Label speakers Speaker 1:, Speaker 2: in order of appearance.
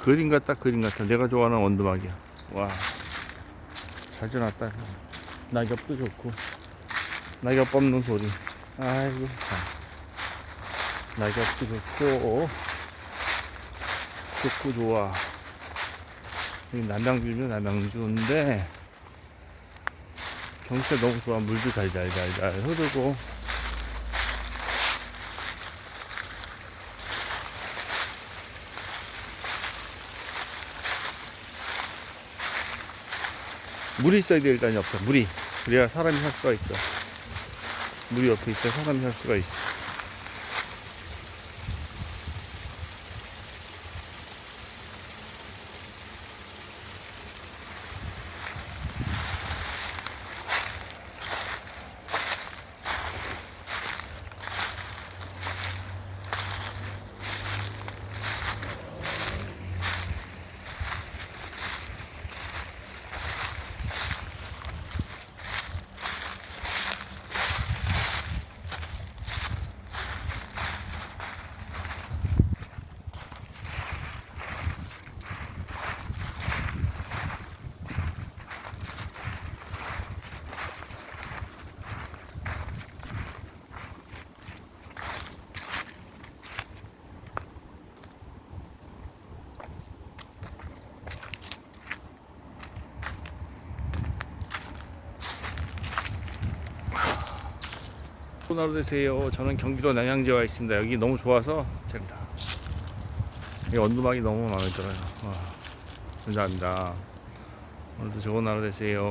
Speaker 1: 그림 같다 그림 같다. 내가 좋아하는 원두막이야. 와. 잘 지났다. 낙엽도 좋고. 낙엽 뽑는 소리. 아이고 참. 낙엽도 좋고. 좋고 좋아. 여기 남양주면 남양주인데 경치가 너무 좋아. 물도 잘잘잘잘 흐르고 물이 있어야 돼 일단 옆에 물이. 그래야 사람이 살 수가 있어. 물이 옆에 있어야 사람이 살 수가 있어 좋은 하루 되세요. 저는 경기도 남양주에 와 있습니다. 여기 너무 좋아서 제가 다- 이 원두막이 너무 마음에 들어요. 와, 감사합니다. 오늘도 좋은 하루 되세요